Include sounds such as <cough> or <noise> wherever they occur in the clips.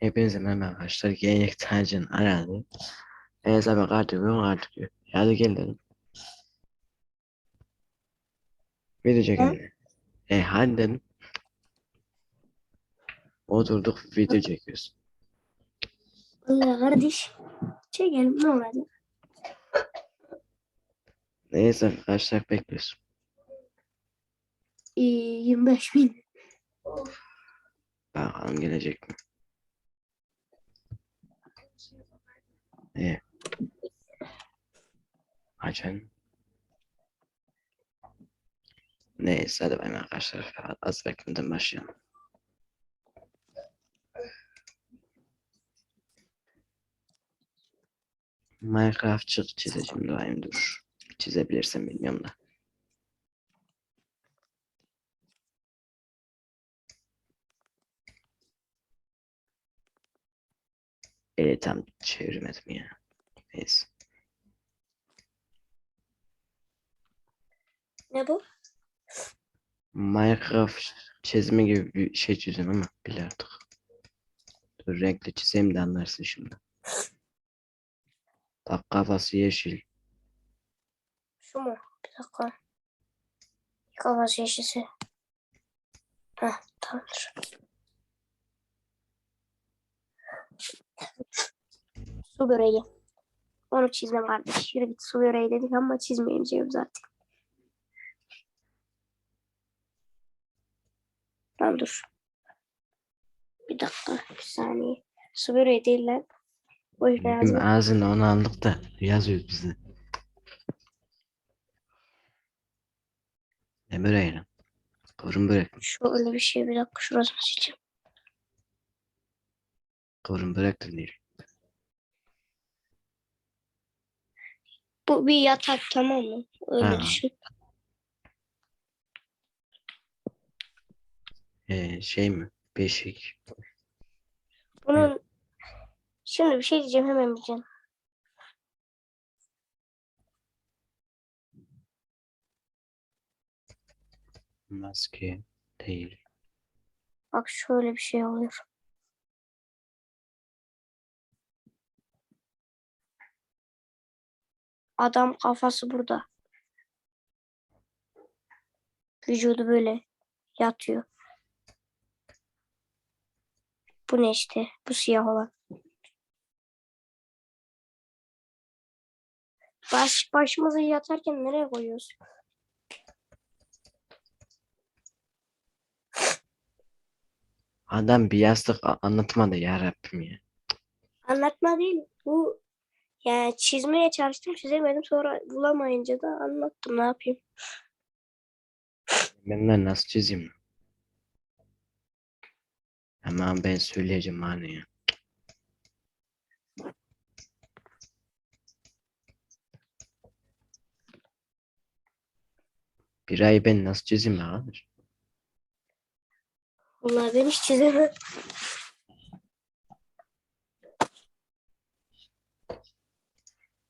Hepinize merhaba arkadaşlar. Yeni tercihin aradı. En sabah artık yok artık diyor. Hadi gel dedim. Video çekelim. E hadi dedim. Oturduk video çekiyoruz. Allah kardeş. Çekelim ne olacak? Neyse arkadaşlar bekliyoruz. Ee, 25 bin. Bakalım gelecek mi? İyi. Açın. Neyse hadi ben arkadaşlar. Az beklemeden başlayalım. Minecraft çık çizeceğim daim dur. Çizebilirsem bilmiyorum da. Eli tam çevirmedim ya. Neyse. Ne bu? Minecraft çizimi gibi bir şey çiziyorum ama bil artık. Dur renkli çizeyim de anlarsın şimdi. Bak kafası yeşil. Şu mu? Bir dakika. Kafası yeşilsi. Heh tamamdır. Su böreği. Onu çizmem kardeş. Yürü git su böreği dedik ama çizmeyeceğim zaten. Lan dur. Bir dakika. Bir saniye. Su böreği değil lan. O yüzden Bizim ağzında onu aldık da yazıyoruz bizi. Ne böreği lan? Kıvrım börek mi? Şöyle bir şey bir dakika şurasını sileceğim. Börek de değil. Bu bir yatak tamam mı? Öyle Ha. düşün. Ee, şey mi? Beşik. Bunun şimdi bir şey diyeceğim hemen diyeceğim. Maske değil. Bak şöyle bir şey oluyor. Adam kafası burada. Vücudu böyle yatıyor. Bu ne işte? Bu siyah olan. Baş, başımıza yatarken nereye koyuyoruz? Adam bir yastık a- anlatmadı ya Rabbim ya. Anlatma değil. Bu yani çizmeye çalıştım çizemedim. Sonra bulamayınca da anlattım. Ne yapayım? Ben nasıl çizeyim? Hemen ben söyleyeceğim hani ya. Bir ay ben nasıl çizeyim arkadaş? Vallahi ben hiç çizemem.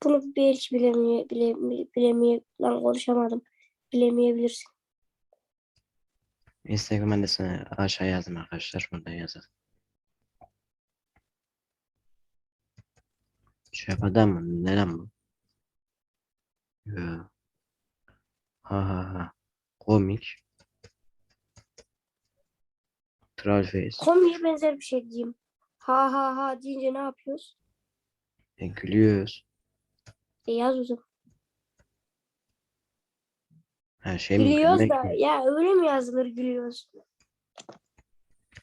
Bunu belki bilemiyor, bile, bilemiyor, lan konuşamadım. Bilemeyebilirsin. Instagram'da sana aşağı yazdım arkadaşlar. Burada yazın. Adam mı? Ne lan bu? Yo. Ha ha ha. Komik. Trollface. Komiye benzer bir şey diyeyim. Ha ha ha deyince ne yapıyoruz? E, gülüyoruz. E yaz. Her şey mi? Gülüyoruz Gülmek da mi? ya öyle mi yazılır gülüyoruz?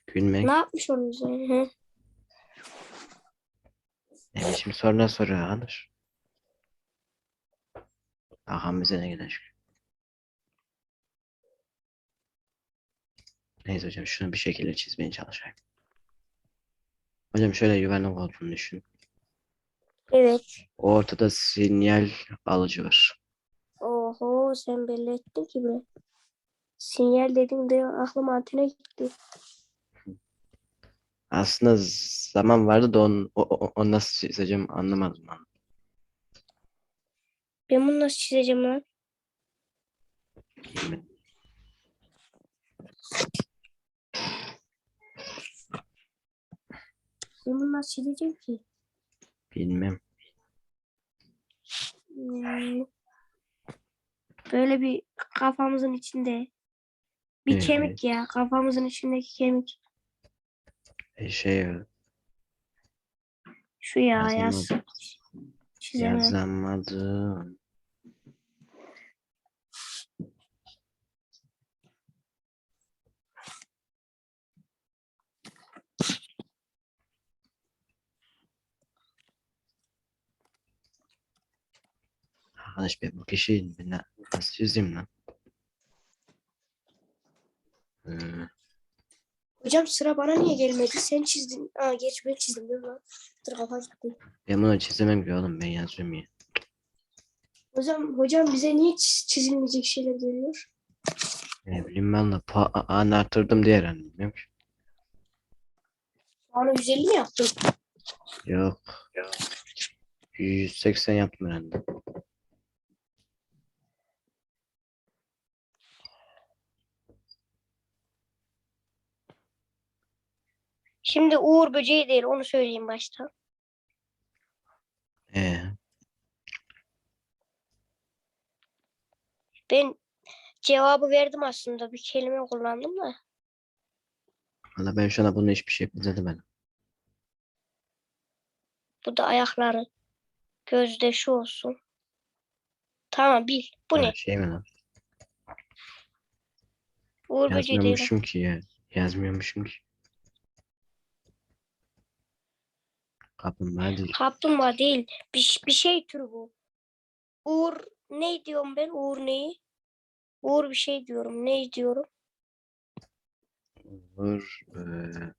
Gülmek. Ne yapmış oluyoruz yani? he? Yani şimdi soruna soruyor arkadaş. Bakalım bize ne gelecek. Neyse hocam şunu bir şekilde çizmeye çalışayım. Hocam şöyle yuvarlak olduğunu düşün. Evet. Ortada sinyal alıcı var. Oho sen belli ettin ki be. Sinyal dedin de aklım antene gitti. Aslında zaman vardı da onu, onu nasıl çizeceğim anlamadım ben. Ben bunu nasıl çizeceğim lan? Ben bunu nasıl çizeceğim ki? Bilmem. Hmm. Böyle bir kafamızın içinde. Bir Evet. kemik ya. Kafamızın içindeki kemik. E, şey e, Şu ya Yazamadım. yaz. Çizemem. yazamadım. Ben na- nasıl çizeyim lan? Ee, Hocam sıra bana niye gelmedi? Sen çizdin. Aa geç ben çizdim değil mi lan? Dur kafam gitti. ben bunu çizemem ki oğlum ben yazıyorum ya. Hocam, hocam bize niye çiz- çizilmeyecek şeyler geliyor? Ne bileyim ben de puan arttırdım diye herhalde bilmiyorum ki. Bana 150 mi yaptın? Yok. 180 yaptım herhalde. Şimdi Uğur böceği değil onu söyleyeyim başta. Ee, Ben cevabı verdim aslında. Bir kelime kullandım da. valla ben şu an bunu hiçbir şey bilmedim ben. Bu da ayakları. Gözde şu olsun. Tamam bil. Bu ne? Ha, Şey mi lan? Uğur böceği değil. Yazmıyormuşum ki ya. Yazmıyormuşum ki. Kaplumbağa değil. Kaplumbağa değil. Bir, bir şey türü bu. Uğur ne diyorum ben? Uğur neyi? Uğur bir şey diyorum. Ne diyorum? Olur. eee.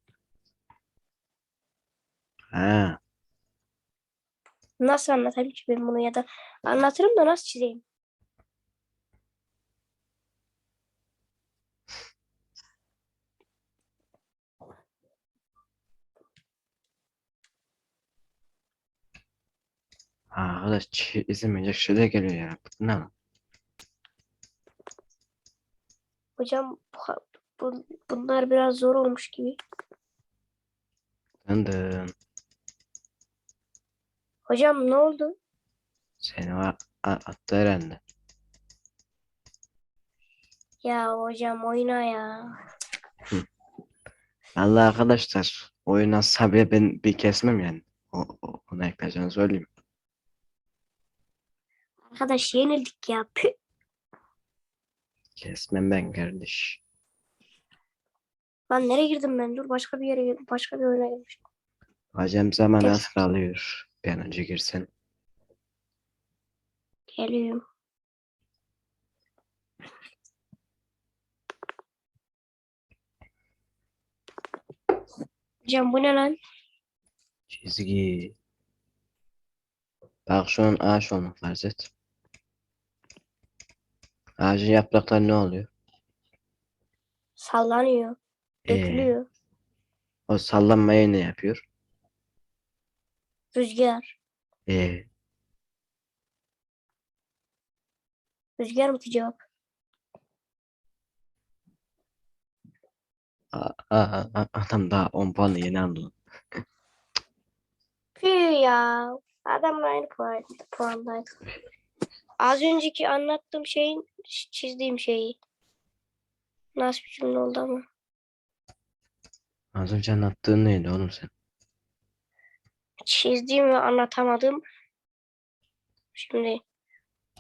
Ha, Nasıl anlatayım ki ben bunu ya da anlatırım da nasıl çizeyim? Arkadaş çi- izlemeyecek şeyler geliyor ya. Ne lan? Hocam bu, bu- bunlar biraz zor olmuş gibi. Dındın. Hocam ne oldu? Seni var a- attı herhalde. Ya hocam oyna ya. Allah arkadaşlar oyuna sabiye ben bir kesmem yani. O, o, ona ekleyeceğini söyleyeyim. Arkadaş yenildik ya. Püh. Kesmem ben kardeş. Lan nereye girdim ben? Dur başka bir yere girdim. Başka bir oyuna girmişim. Hocam zaman Kes. az kalıyor. Bir an önce girsen. Geliyorum. Hocam bu ne lan? Çizgi. Bak şu an ağaç olma farz et. Ağacın yaprakları ne oluyor? Sallanıyor. Ee, Dökülüyor. o sallanmayı ne yapıyor? Rüzgar. Ee, Rüzgar mı cevap? a- a- a- adam daha 10 puanı yeni aldı. Püh ya. Adamla aynı puan, puandaydı. <laughs> Az önceki anlattığım şeyin çizdiğim şeyi. Nasıl bir cümle oldu ama. Az önce anlattığın neydi oğlum sen? Çizdiğim ve anlatamadım. Şimdi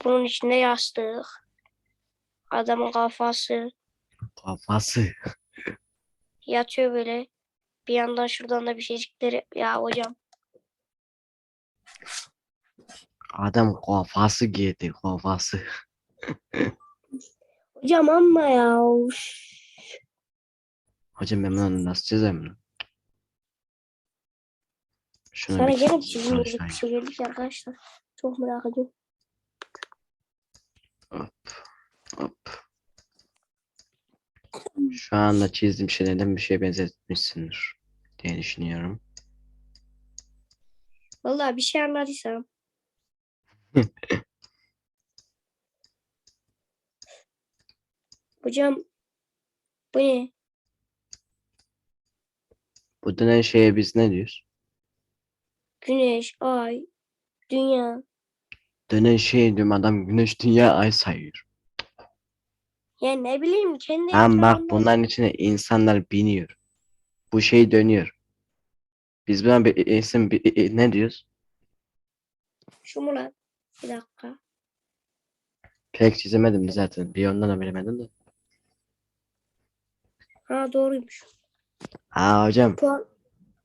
bunun içinde yastık. Adamın kafası Kafası. yatıyor böyle. Bir yandan şuradan da bir şeycikleri. Ya hocam. Adam kafası giydi kafası. Hocam amma ya. Hocam ben bunu nasıl çizeyim lan? Şunu Sana bir çizeyim, çizim bir şey geldi ki arkadaşlar. Çok merak ediyorum. Hop, hop. Şu anda çizdiğim şeylerden bir şeye benzetmişsindir diye düşünüyorum. Vallahi bir şey anladıysam. Hocam bu ne? Bu denen şeye biz ne diyoruz? Güneş, ay, dünya. Dönen şey diyorum adam güneş dünya ay sayıyor. Ya ne bileyim kendi Tamam bak etrafında- bunların içine insanlar biniyor. Bu şey dönüyor. Biz buna bir isim bir, e, ne diyoruz? Şu mu lan? Bir dakika. Pek çizemedim zaten. Bir ondan da bilemedim de. Ha doğruymuş. Ha hocam. Puan.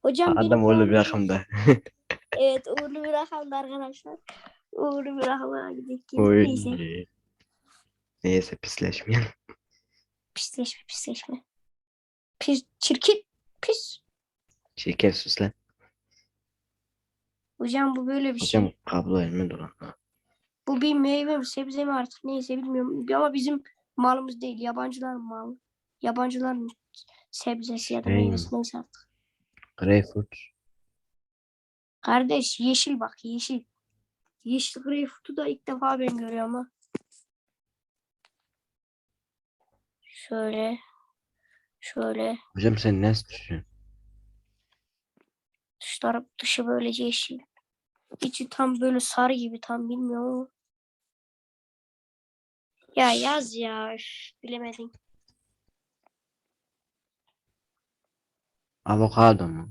Hocam benim Adam öyle bir puanım- rakamda. <laughs> Evet <laughs> uğurlu bir rakamdı arkadaşlar. Uğurlu bir rakama gittik. Oy. Neyse. Neyse pisleşmeyelim. <laughs> Pisleşme pisleşme. Pis, çirkin. Pis. Şeker sus lan. Hocam bu böyle bir Hocam şey. kablo elime dolan. Ha. Bu bir meyve mi sebze mi artık neyse bilmiyorum. Ama bizim malımız değil. Yabancıların malı. Yabancıların sebzesi ya da mi? meyvesi neyse artık. Greyfurt. Kardeş yeşil bak yeşil. Yeşil greyfurtu da ilk defa ben görüyorum ha. Şöyle. Şöyle. Hocam sen nasıl düşünüyorsun? Dış taraf dışı böyle yeşil. İçi tam böyle sarı gibi tam bilmiyorum ama. Ya yaz ya. üf, bilemedin. Avokado mu?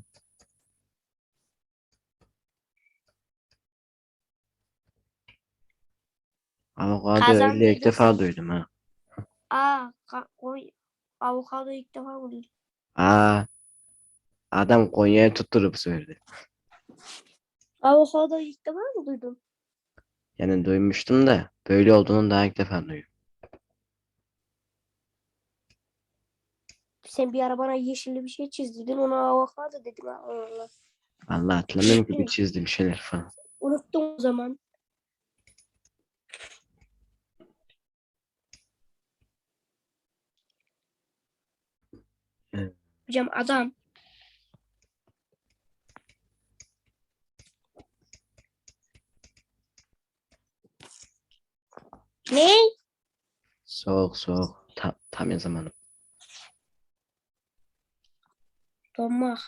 Avokado Kazan öyle ilk defa duydum ha. Aa, ka- koy. Avokado ilk defa mı duydum? Aa, adam Konya'ya tutturup söyledi. Avokado ilk defa mı duydum? Yani duymuştum da böyle olduğunu daha ilk defa duydum. Sen bir ara bana yeşilli bir şey çizdirdin. Ona avokado dedim. Ha, Allah. Vallahi hatırlamıyorum ki bir çizdim şeyler falan. Unuttum o zaman. Evet. Hocam adam. Ne? Soğuk soğuk. Ta tam zamanı. Donmak.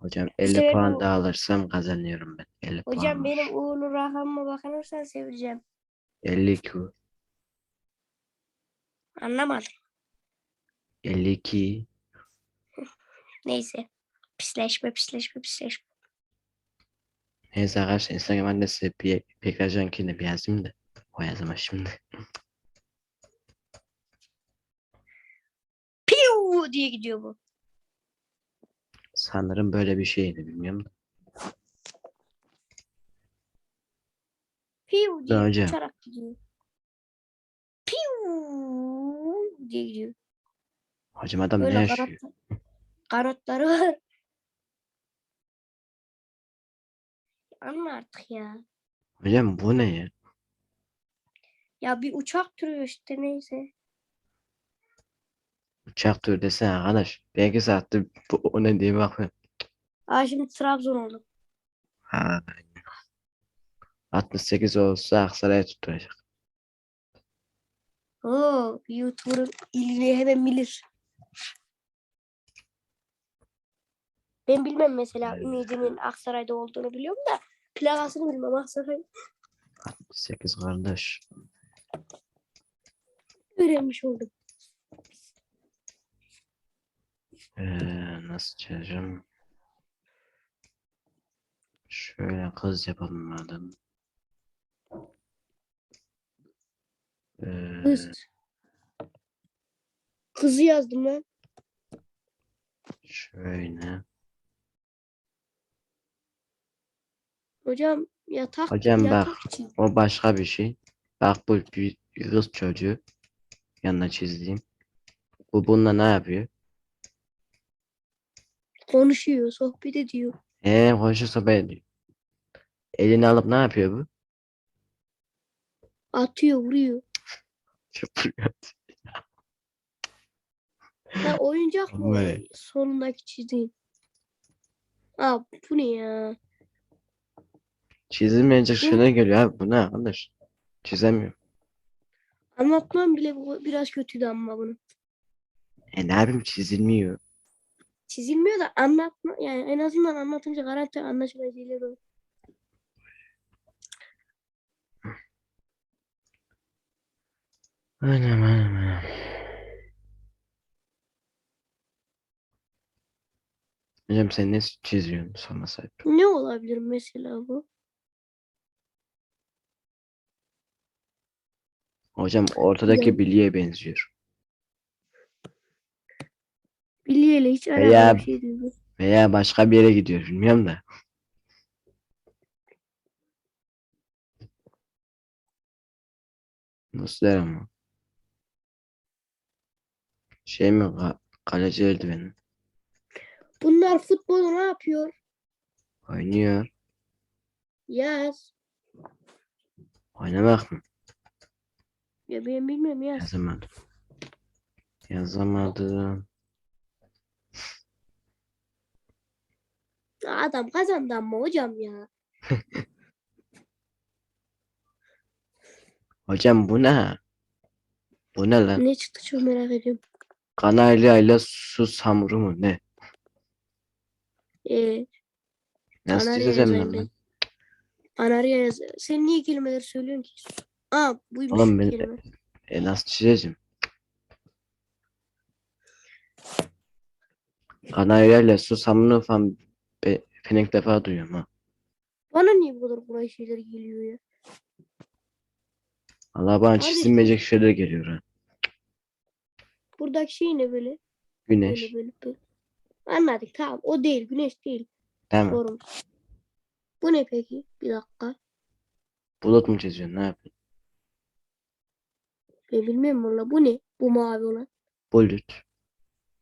Hocam 50 İşte puan bu- daha alırsam kazanıyorum ben. 50 puan Hocam var. benim uğurlu rakamıma bakınırsan seveceğim. 52. Anlamadım. 52. Neyse. Pisleşme pisleşme pisleşme. Neyse arkadaşlar Instagram adresi bir Pekrajankini bir yazayım da. O yazma şimdi. Piu diye gidiyor bu. Sanırım böyle bir şeydi bilmiyorum da. Piu diye hocam. uçarak gidiyor. Piu diye gidiyor. Hocam adam ne Böyle yaşıyor? kanatlar, kanatları var. Anla artık ya. Hocam bu ne ya? Ya bir uçak türü işte neyse. Uçak türü desene arkadaş. Belki saatte bu o ne diye bakıyorum. Aa şimdi Trabzon oldu. Ha. 68 olsa Aksaray'ı tutturacak. Oo, YouTuber'ın ilini hemen bilir. Ben bilmem mesela Evet. Ümidimin Aksaray'da olduğunu biliyorum da plakasını bilmem Aksaray 68 kardeş. öğrenmiş oldum. Ee, nasıl çizeceğim? Şöyle kız yapalım madem. Ee, Kız. Kızı yazdım ben. şöyle. Hocam yatak Hocam bak. yatak için. O başka bir şey. Bak bu bir kız çocuğu. Yanına çizdiğim. Bu bununla ne yapıyor? Konuşuyor, sohbet ediyor. Ee, konuşu sohbet ediyor. Elini alıp ne yapıyor bu? Atıyor, vuruyor. Çırpıyor. Ya oyuncak mı? Sonundaki çizdiğin. Aa bu ne ya? Çizilmeyecek şeyler geliyor abi. Bu ne arkadaş? Çizemiyor. Anlatmam bile bu biraz kötüydü ama bunu. E ne yapayım çizilmiyor. Çizilmiyor da anlatma yani en azından anlatınca garanti anlaşılan şeyler olur. Aynen aynen aynen. Hocam sen ne çiziyorsun sorma sahip? Ne olabilir mesela bu? Hocam ortadaki bilye benziyor. Bilyeyle hiç alakalı Veya- bir şey değil. Veya başka bir yere gidiyor bilmiyorum da. Nasıl der ama? Şey mi? Ka- kaleci eldiveni. Bunlar futbolu ne yapıyor? Oynuyor. Yaz. Oynamak mı? Ya ben bilmiyorum yaz. Yazamadım. Yazamadım. Adam kazandı ama hocam ya. <laughs> Hocam bu ne? Bu ne lan? Ne çıktı çok merak ediyorum. Kanarya ile sus hamuru mu ne? Ee, Nasıl Kanarya çizeceğim ben? Anarya yaz. Sen niye kelimeleri söylüyorsun ki? Aa buymuş Oğlum ben- kelime. E nasıl çizeceğim? Kanarya ile sus hamuru falan be, ben ilk defa duyuyorum ha. Bana niye bu kadar kolay şeyler geliyor ya? Allah bana çizilmeyecek şeyler geliyor ha. Buradaki şey ne böyle? Güneş. Böyle böyle böyle. Anladık tamam. O değil. Güneş değil. Sorun. Bu ne peki? Bir dakika. Bulut mu çiziyorsun? Ne yapıyorsun? Ben bilmiyorum valla. Bu ne? Bu mavi olan. Bulut.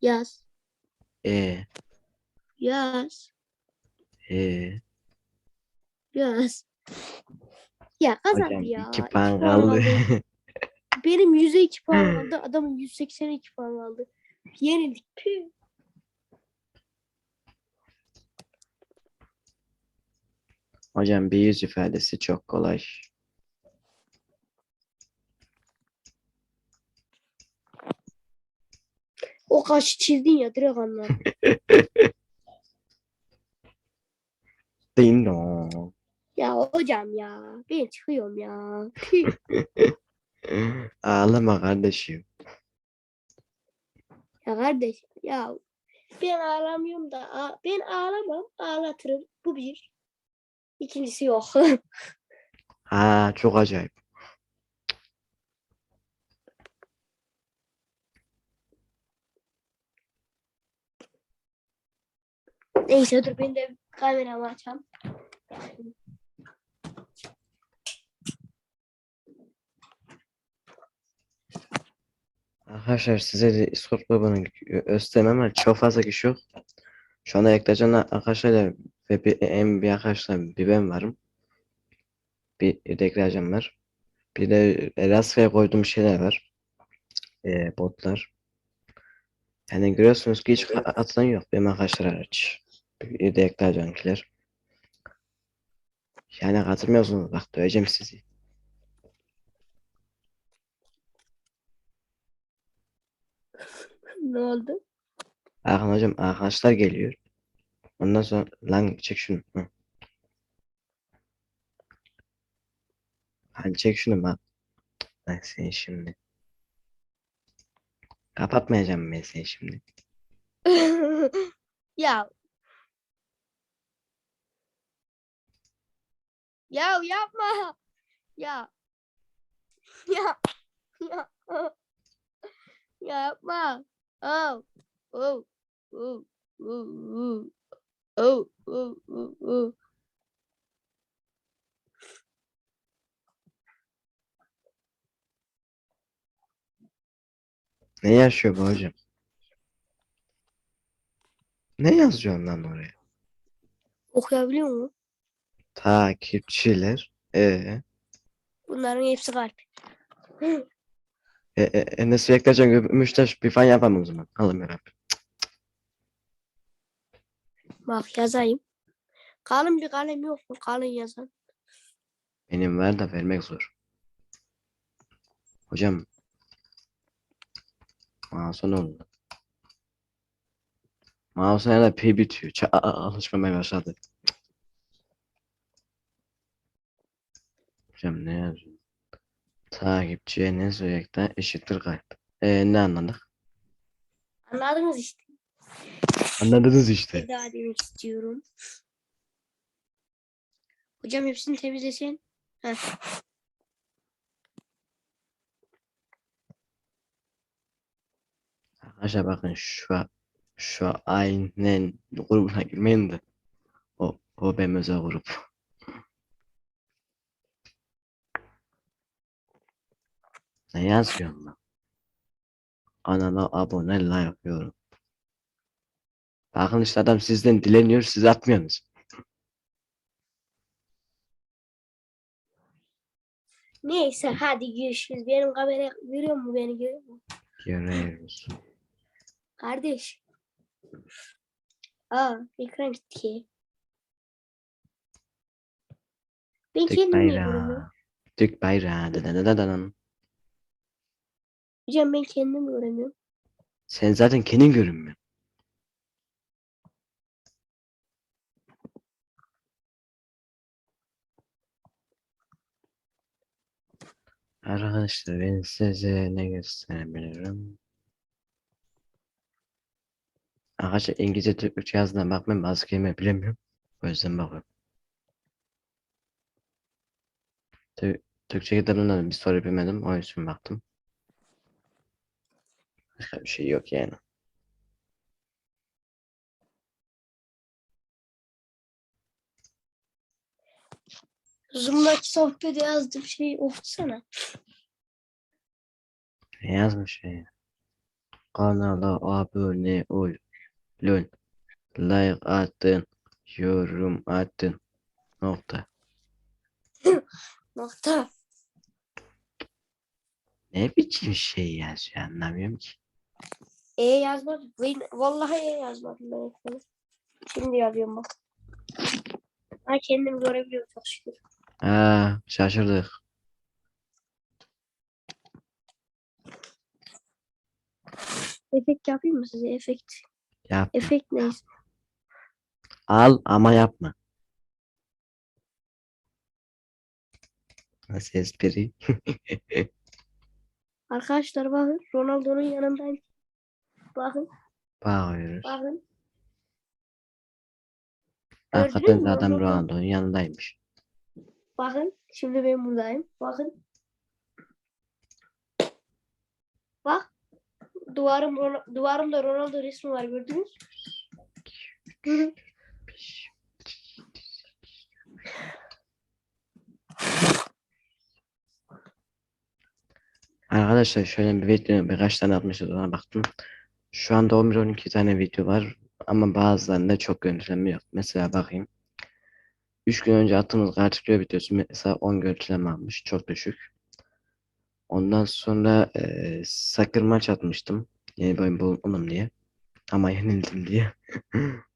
Yaz. E. Yaz. E. Yaz. Ya kazandı Hocam ya. iki puan kaldı. <laughs> Benim 100'e 2 puan kaldı. Adamın 182 puan kaldı. Yenildik. Püh. Hocam bir yüz ifadesi çok kolay. O kaşı çizdin ya direkt anladım. Ding dong. ya hocam ya. Ben çıkıyorum ya. <laughs> Ağlama kardeşim. Ya kardeş ya ben ağlamıyorum da a- ben ağlamam ağlatırım. Bu bir. İkincisi yok. <laughs> Ha çok acayip. Neyse dur ben de kameramı açayım. Arkadaşlar size Discord göstermem ama çok fazla kişi yok. Şu anda ekleyeceğim arkadaşlar ve bir, en bir arkadaşlar bir ben varım. Bir de ekleyeceğim var. Bir de rastgele koyduğum şeyler var. Ee, botlar. Yani görüyorsunuz ki hiç atılan yok benim arkadaşlar hariç. Bir de ekleyeceğimkiler. Yani katılmıyorsunuz bak döveceğim sizi. <laughs> Ne oldu? Hakan hocam arkadaşlar geliyor. Ondan sonra lan çek şunu. Hı. Hadi çek şunu bak. Ben seni şimdi. Kapatmayacağım ben seni şimdi. <laughs> ya. Ya yapma. Ya. Ya. Ya. Ya yapma. Oh. Oh. Oh. Oh. Oh. Oh. Oh. Oh. Ne yaşıyor bu hocam? Ne yazıyorsun lan oraya? Okuyabiliyor musun? Takipçiler. E Bunların hepsi kalp. e, e, Enes Bektaş'ın Gümüştaş bir fan yapalım o zaman. Alın beraber. Bak yazayım. Kalın bir kalem yok mu? Kalın yazan. Benim var da vermek zor. Hocam Mouse'a ne oldu? Mouse'a ya da P bitiyor. Ça Aa, alışmamaya başladı. Hocam ne yazıyor? Takipçiye ne sürekli eşittir kalp. Ee, ne anladık? Anladınız işte. Anladınız işte. Bir daha demek istiyorum. Hocam hepsini temizlesin. Heh. Arkadaşlar bakın şu şu aynen grubuna girmeyin de. O, o benim özel grup. Ne yazıyorum lan? Kanala abone like yorum. Bakın işte adam sizden dileniyor siz atmıyorsunuz. Neyse hadi görüşürüz. Benim kamera görüyor mu beni görüyor mu? Görüyoruz. Kardeş. Aa ekran gitti. Ben Türk kendim niye göremiyorum? bayrağı. Türk bayrağı. Dadadadadan. Hocam ben kendim göremiyorum. Sen zaten kendin görünmüyor. Arkadaşlar ben size ne gösterebilirim? Arkadaşlar İngilizce Türkçe yazdığına bakmayın bazı kelime bilemiyorum. O yüzden bakıyorum. Tü- Türkçe kitabından bir soru bilmedim. O yüzden baktım. <laughs> Bir şey yok yani. Zoom'daki sohbete yazdığım şeyi okusana. Ne yazmış ya? Kanala abone ol. Lol. Like atın. Yorum atın. Nokta. <laughs> Nokta. Ne biçim şey yazıyor anlamıyorum ki. E yazmadım. Vallahi E yazmadım ben ekrana. Şimdi yazıyorum bak. Ha kendim görebiliyorum çok şükür. Aa şaşırdık. Efekt yapayım mı size? Efekt. Yap. Efekt neyse. Al ama yapma. Nasıl espri? <laughs> Arkadaşlar bakın. Ronaldo'nun yanındayım. Bakın. Bakıyoruz. Bakın. De adam Ronaldo? Ronaldo'nun yanındaymış. Bakın. Şimdi ben buradayım. Bakın. Bak. Duvarım duvarımda Ronaldo resmi var gördünüz. Arkadaşlar şöyle bir video birkaç tane atmışız ona baktım. Şu anda 11-12 tane video var ama bazılarında çok görüntülenme yok. Mesela bakayım. 3 gün önce attığımız Gartic videosu mesela 10 görüntülenme almış. Çok düşük. Ondan sonra eee Sakır maç atmıştım. Yeni bir oyun bulamadım diye. Ama yenildim diye. <laughs>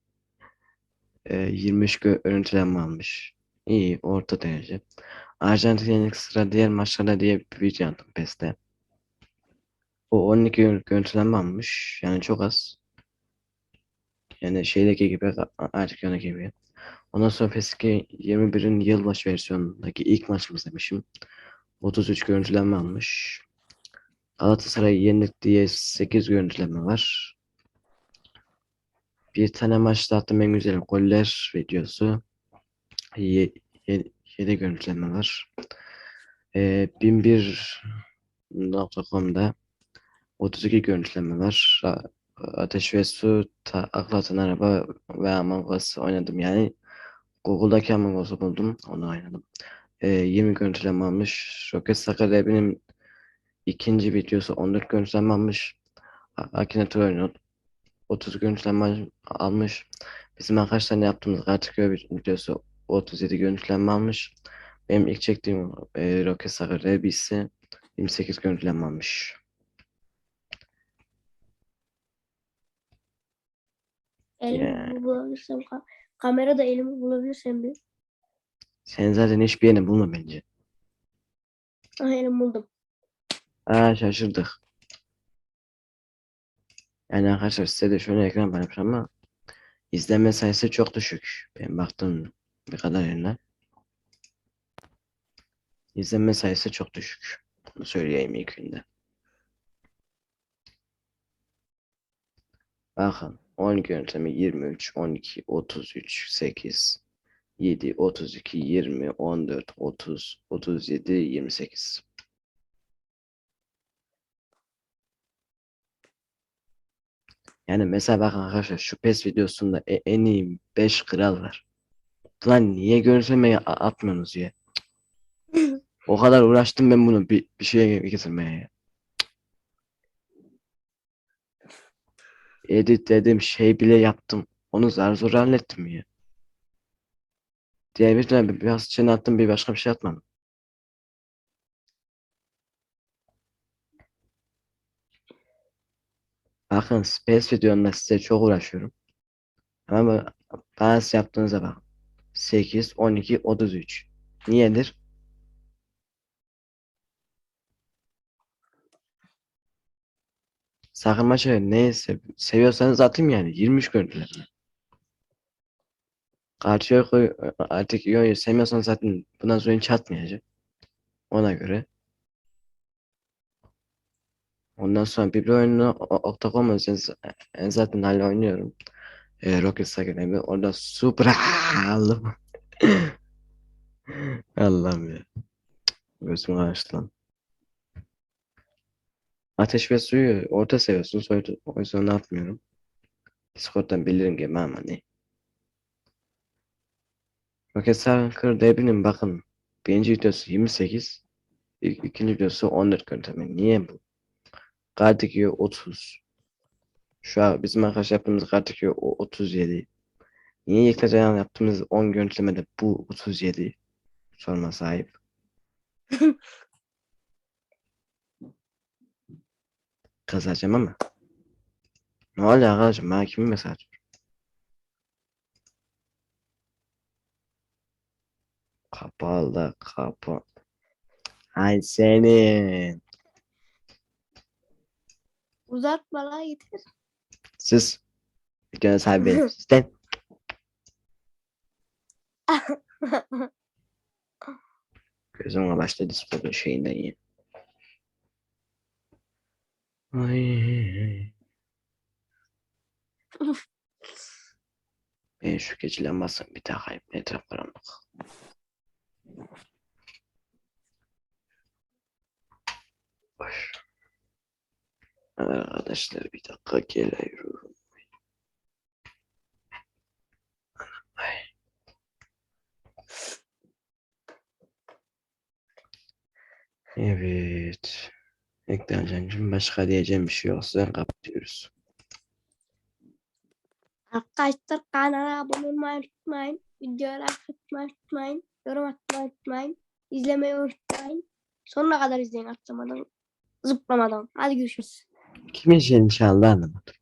Eee 23 gö- görüntülenme almış. İyi orta derece. Arjantin yenildik sıra diğer maçlarda diye bir video attım PES'te. O 12 gör- görüntülenme almış. Yani çok az. Yani şeydeki gibi artık yana gibi. Ondan sonra PES 21'in yılbaşı versiyonundaki ilk maçımız demişim. 33 görüntülenme almış. Galatasaray yenildik diye 8 görüntülenme var. Bir tane maçta attığım en güzel goller videosu. 7 görüntülenme var. Ee, 1001.com'da 32 görüntüleme var. A- Ateş ve Su, ta, Akla Atan Araba ve Among Us oynadım. Yani Google'daki Among Us'u buldum. Onu oynadım. Ee, 20 görüntüleme almış. Rocket Sakarya'nın ikinci videosu 14 görüntüleme almış. Akinator oyunu 30 görüntüleme almış. Bizim arkadaşlar ne yaptığımız Gartic videosu 37 görüntüleme almış. Benim ilk çektiğim e, Rocket Sakarya ise 28 görüntüleme almış. Elimi Yani. bulabilirsem ka- kamerada elimi bulabilirsem bir. Sen zaten hiçbir yerini bulma bence. Ah elimi buldum. Aa şaşırdık. Yani arkadaşlar size de şöyle ekran paylaşmış ama izlenme sayısı çok düşük. Ben baktım bir kadar yerine. İzlenme sayısı çok düşük. Bunu söyleyeyim ilk günde. Bakın 10 görüntüleme 23, 12, 33, 8, 7, 32, 20, 14, 30, 37, 28. Yani mesela bakın arkadaşlar şu PES videosunda e- en iyi 5 kral var. Lan niye görüntülemeyi a- atmıyorsunuz ya? <laughs> O kadar uğraştım ben bunu bir, bir şeye getirmeye ya. Edit dedim şey bile yaptım. Onu zar zor hallettim ya. Diğer bir tane bir- biraz içine attım bir başka bir şey atmadım. Bakın Space videomda size çok uğraşıyorum. Ama bana yaptığınıza bakın. 8, 12, 33. Niyedir? Sakın maçı neyi sev seviyorsanız atayım yani. 23 görüntüler. Karşıya koy artık oyunu sevmiyorsanız zaten bundan sonra hiç atmayacak. Ona göre. Ondan sonra bir oyunu o- Octocom özel- ben zaten hala oynuyorum. E, Rocket Saga Orada super aldım. <laughs> Allah'ım ya. Gözüm karıştı lan. Ateş ve suyu orta seviyorsun. O yüzden onu atmıyorum. Discord'dan bilirim gibi ama ne. Rocket Saga Debi'nin bakın. Birinci videosu 28. İlk, ikinci videosu 14 görüntüme. Niye bu? Kartiki 30. Şu an bizim arkadaş yaptığımız Kartiki 37. Niye yıkacağını yaptığımız 10 görüntülemede bu 37 sorma sahip. <laughs> Kazacağım ama. Ne oluyor arkadaşım? Bana kimin mesaj? Kapalı kapı. Ay senin. Uzatma la yeter. Siz. Videonun sahibi benim. Sizden. Gözüm başladı Discord'un şeyinden ya. Ay. Ben şu gece lambasını bir takayım. Etraf karanlık. Boş. Arkadaşlar bir dakika geliyorum. Ay. Evet. Ekran Can'cığım başka diyeceğim bir şey yoksa kapatıyoruz. Arkadaşlar kanala abone olmayı unutmayın. Videoları atmayı unutmayın. Yorum atmayı unutmayın. İzlemeyi unutmayın. Sonuna kadar izleyin atlamadan. Zıplamadan. Hadi görüşürüz. Kimin için inşallah anlamadım.